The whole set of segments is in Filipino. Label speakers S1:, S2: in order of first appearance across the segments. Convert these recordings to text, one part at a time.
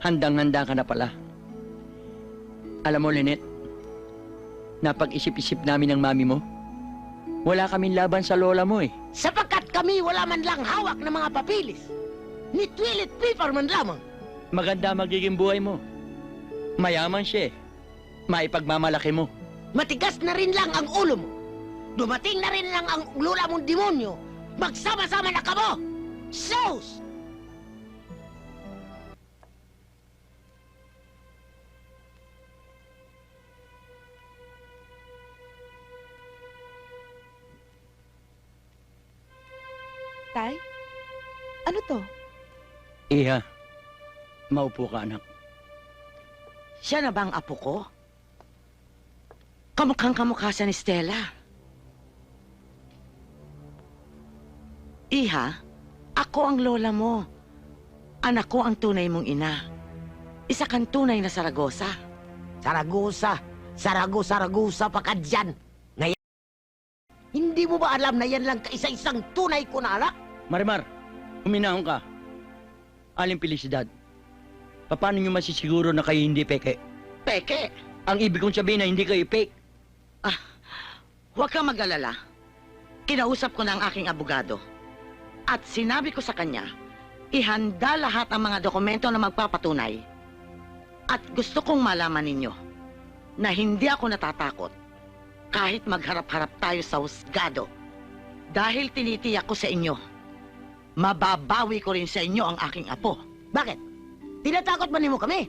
S1: Handang-handa ka na pala. Alam mo, Lynette, napag-isip-isip namin ng mami mo, wala kaming laban sa lola mo eh.
S2: Sapagkat kami wala man lang hawak ng mga papilis. Ni Twilit Pipar man lamang.
S1: Maganda magiging buhay mo. Mayaman siya eh. Maipagmamalaki mo.
S2: Matigas na rin lang ang ulo mo. Dumating na rin lang ang lula mong demonyo. Magsama-sama na kamo! Sos!
S3: Ano to?
S1: Iha, maupo ka anak.
S2: Siya na bang apo ko? Kamukhang kamukha siya ni Stella. Iha, ako ang lola mo. Anak ko ang tunay mong ina. Isa kang tunay na Saragosa. Saragosa? Saragosa, Saragosa pa ka dyan. Na yan. Hindi mo ba alam na yan lang kaisa-isang tunay ko na anak?
S1: Marimar, huminahon ka. Aling felicidad. Paano nyo masisiguro na kayo hindi peke?
S2: Peke,
S1: Ang ibig kong sabihin na hindi kayo fake.
S2: Huwag kang mag-alala. Kinausap ko na ang aking abogado. At sinabi ko sa kanya, ihanda lahat ang mga dokumento na magpapatunay. At gusto kong malaman ninyo na hindi ako natatakot kahit magharap-harap tayo sa husgado. Dahil tinitiyak ko sa inyo, mababawi ko rin sa inyo ang aking apo. Bakit? Tinatakot ba niyo kami?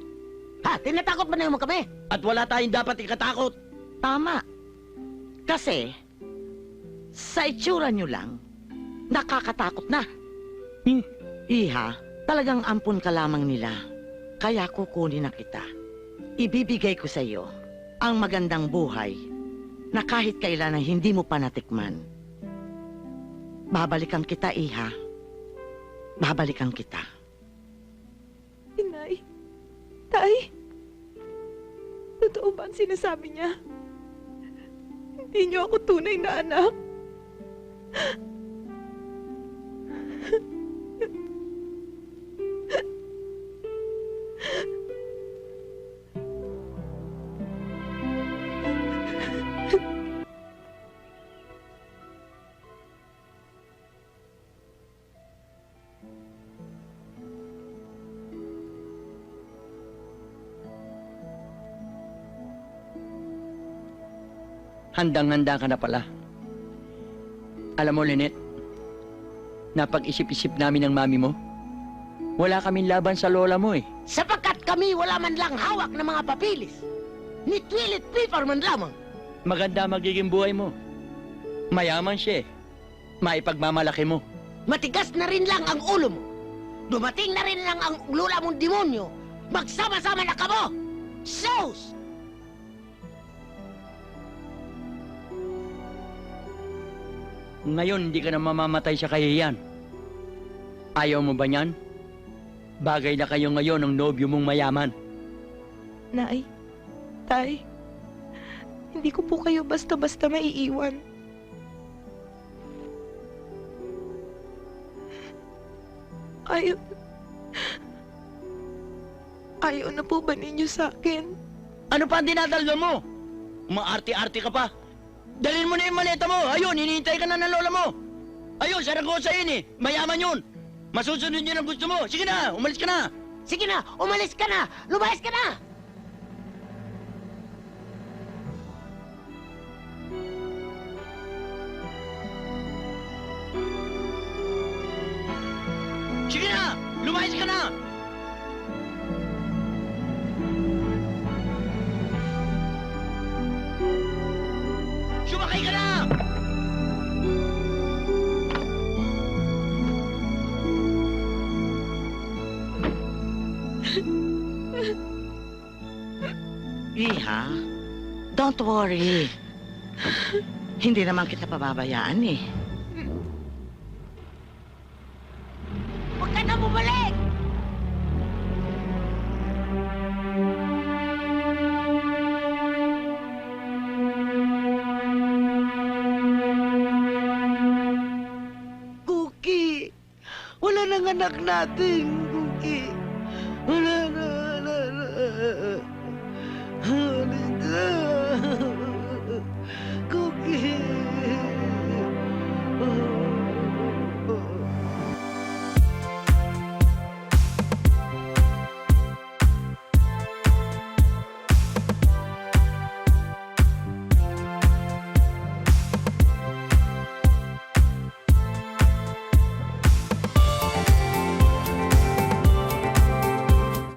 S2: Ha? Tinatakot ba niyo kami?
S1: At wala tayong dapat ikatakot.
S2: Tama. Kasi, sa itsura nyo lang, nakakatakot na.
S1: Hmm.
S2: Iha, talagang ampun ka lamang nila. Kaya kukunin na kita. Ibibigay ko sa iyo ang magandang buhay na kahit kailan ay hindi mo pa natikman. Babalikan kita, Iha. Babalikan kita.
S3: Inay? Tay? Totoo ba ang sinasabi niya? Hindi niyo ako tunay na anak.
S1: Handang-handa ka na pala. Alam mo, Lynette, napag-isip-isip namin ng mami mo, wala kaming laban sa lola mo eh.
S2: Sapagkat kami wala man lang hawak ng mga papilis. Ni Twilit Pipar man lamang.
S1: Maganda magiging buhay mo. Mayaman siya eh. Maipagmamalaki mo.
S2: Matigas na rin lang ang ulo mo. Dumating na rin lang ang lula mong demonyo. Magsama-sama na kamo! Sos!
S1: Ngayon, hindi ka na mamamatay sa kahihiyan. Ayaw mo ba niyan? Bagay na kayo ngayon ng nobyo mong mayaman.
S3: Nay? Tay? Hindi ko po kayo basta-basta maiiwan. Ayaw... Ayaw na po ba ninyo sa akin?
S1: Ano pa ang dinadaldo mo? Maarte-arte ka pa. Dalhin mo na yung maleta mo. Ayun, hinihintay ka na ng lola mo. Ayun, Saragosa yun eh. Mayaman yun. Masusunod yun ang gusto mo. Sige na, umalis ka na.
S2: Sige na, umalis ka na! Lumayas ka na!
S1: Sige na, lumayas ka na. Sumakay ka na!
S2: Iha, don't worry. Hindi naman kita pababayaan eh. Anak natin, Cookie.